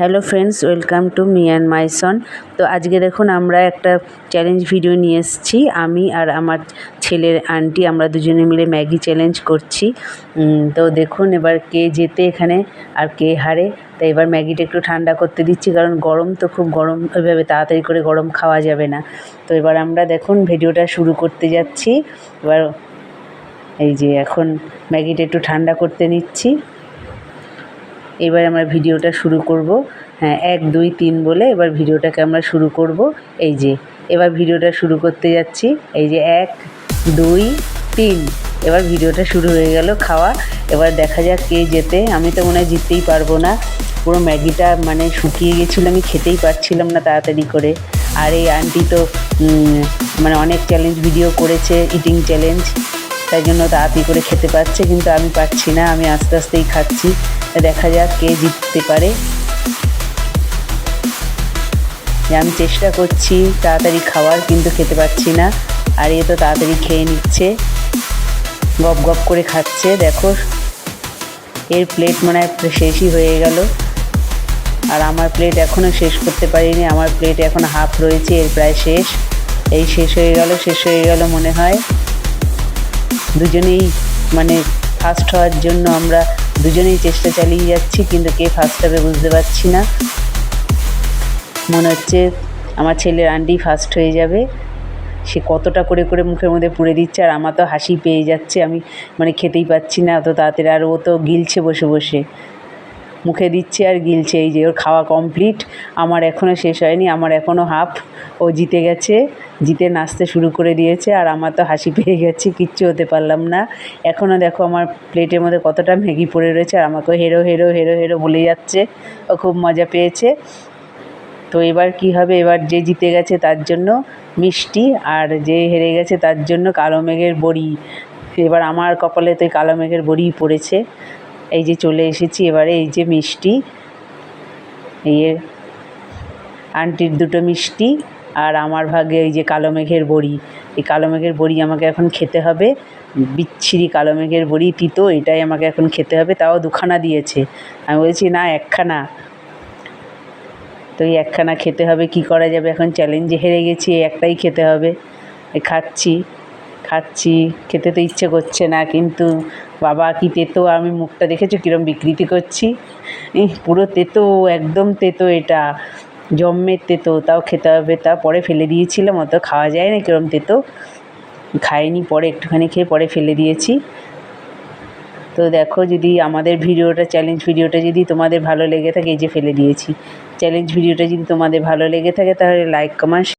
Hello friends, welcome to me and my son. তো আজকে দেখুন আমরা একটা চ্যালেঞ্জ ভিডিও নিয়ে এসেছি। আমি আর আমার ছেলের আন্টি, আমরা দুজনে মিলে ম্যাগি চ্যালেঞ্জ করছি। তো দেখুন এবার কে জেতে এখানে আর কে হারে। তো এবার ম্যাগিটা একটু ঠান্ডা করতে দিচ্ছি, কারণ গরম তো খুব গরম, ওইভাবে তাড়াতাড়ি করে গরম খাওয়া যাবে না। তো এবার আমরা দেখুন ভিডিওটা শুরু করতে যাচ্ছি। এবার এই যে এখন ম্যাগিটা একটু ঠান্ডা করতে নিচ্ছি। এবার আমরা ভিডিওটা শুরু করব। হ্যাঁ এক, দুই, তিন বলে এবার ভিডিওটাকে আমরা শুরু করব। এই যে, এবার ভিডিওটা শুরু করতে যাচ্ছি। এই যে, এক, দুই, তিন। এবার ভিডিওটা শুরু হয়ে গেল খাওয়া। এবার দেখা যাক কে যেতে আমি তো মনে হয় জিততেই পারব না। পুরো ম্যাগিটা মানে শুকিয়ে গেছিল, আমি খেতেই পারছিলাম না তাড়াতাড়ি করে। আর এই আন্টি তো মানে অনেক চ্যালেঞ্জ ভিডিও করেছে ইটিং চ্যালেঞ্জ তাই জন্য তাড়াতাড়ি করে খেতে পারছে, কিন্তু আমি পারছি না। আমি আস্তে আস্তেই খাচ্ছি। দেখা যাক কে জিততে পারে। আমি চেষ্টা করছি তাড়াতাড়ি খাওয়ার, কিন্তু খেতে পারছি না। আর এ তো তাড়াতাড়ি খেয়ে নিচ্ছে। গপ গপ করে খাচ্ছে, দেখো। এর প্লেট মনে হয় শেষই হয়ে গেল। আর আমার প্লেট এখনও শেষ করতে পারিনি। আমার প্লেট এখন হাফ রয়েছে, এর প্রায় শেষ। এই শেষ হয়ে গেল, শেষ হয়ে গেল মনে হয়। দুজনেই মানে ফার্স্ট হওয়ার জন্য আমরা দুজনেই চেষ্টা চালিয়ে যাচ্ছি, কিন্তু কে ফার্স্ট হবে বুঝতে পারছি না। মনে হচ্ছে আমার ছেলের আন্টি ফার্স্ট হয়ে যাবে। সে কতটা করে করে মুখের মধ্যে পুড়ে দিচ্ছে আর আমার তো হাসি পেয়ে যাচ্ছে। আমি মানে খেতেই পাচ্ছি না অত তাড়াতাড়ি। আর ও তো গিলছে বসে বসে। মুখে দিচ্ছে আর গিলছে। এই যে ওর খাওয়া কমপ্লিট আমার এখনও শেষ হয়নি, আমার এখনও হাফ ও জিতে গেছে, জিতে নাচতে শুরু করে দিয়েছে আর আমার তো হাসি পেয়ে গেছে, কিচ্ছু হতে পারলাম না। এখনও দেখো আমার প্লেটের মধ্যে কতটা ম্যাগি পড়ে রয়েছে আর আমাকেও হেরো হেরো হেরো হেরো বলে যাচ্ছে। ও খুব মজা পেয়েছে। তো এবার কি হবে? এবার যে জিতে গেছে তার জন্য মিষ্টি আর যে হেরে গেছে তার জন্য কালো মেঘের বড়ি। এবার আমার কপালে তো কালো মেঘের বড়িই পড়েছে। এই যে চলে এসেছি, এবারে এই যে মিষ্টি। এই যে আন্টির দুটো মিষ্টি আর আমার ভাগে এই যে কালো মেঘের বড়ি। এই কালো মেঘের বড়ি আমাকে এখন খেতে হবে। বিচ্ছিরি কালো মেঘের বড়ি, তিতো, এটাই আমাকে এখন খেতে হবে। তাও দুখানা দিয়েছে। আমি বলছি, না, একখানা। তো এই একখানা খেতে হবে। কি করা যাবে? এখন চ্যালেঞ্জে হেরে গেছি, এই একটাই খেতে হবে। খাচ্ছি খাচ্ছি। খেতে তো ইচ্ছে করছে না, কিন্তু বাবা, কি তেতো? আমি মুখটা দেখেছ? কীরকম বিকৃতি করছি? পুরো তেতো, একদম তেতো এটা। জম্মের তেতো, তাও খেতে হবে। তা পরে ফেলে দিয়েছিলাম, অত খাওয়া যায় না কীরকম তেতো। খাইনি পরে, একটুখানি খেয়ে পরে ফেলে দিয়েছি। তো দেখো যদি আমাদের ভিডিওটা চ্যালেঞ্জ ভিডিওটা যদি তোমাদের ভালো লেগে থাকে, এই যে ফেলে দিয়েছি। চ্যালেঞ্জ ভিডিওটা যদি তোমাদের ভালো লেগে থাকে, তাহলে লাইক কমেন্ট